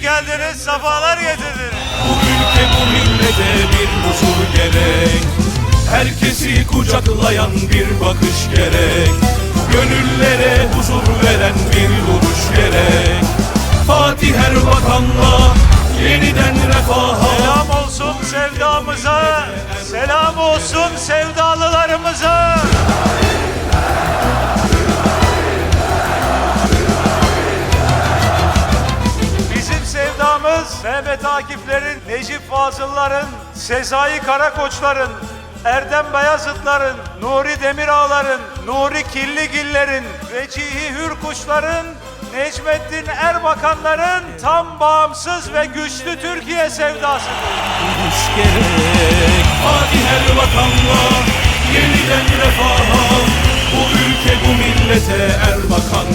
geldiniz, sefalar getirdiniz. Bu ülke bu millete bir huzur gerek Herkesi kucaklayan bir bakış gerek Gönüllere huzur veren bir duruş gerek Fatih Erbakan'la yeniden refaha Selam olsun sevdamıza, selam olsun sevdalılarımıza. Mehmet Akif'lerin, Necip Fazıl'ların, Sezai Karakoç'ların, Erdem Beyazıt'ların, Nuri Demirağ'ların, Nuri Killigiller'in, Vecihi Hürkuş'ların, Necmettin Erbakan'ların tam bağımsız ve güçlü Türkiye sevdasıdır. duruş gerek. Fatih Erbakan'la yeniden refaha Bu ülke bu millete Erbakan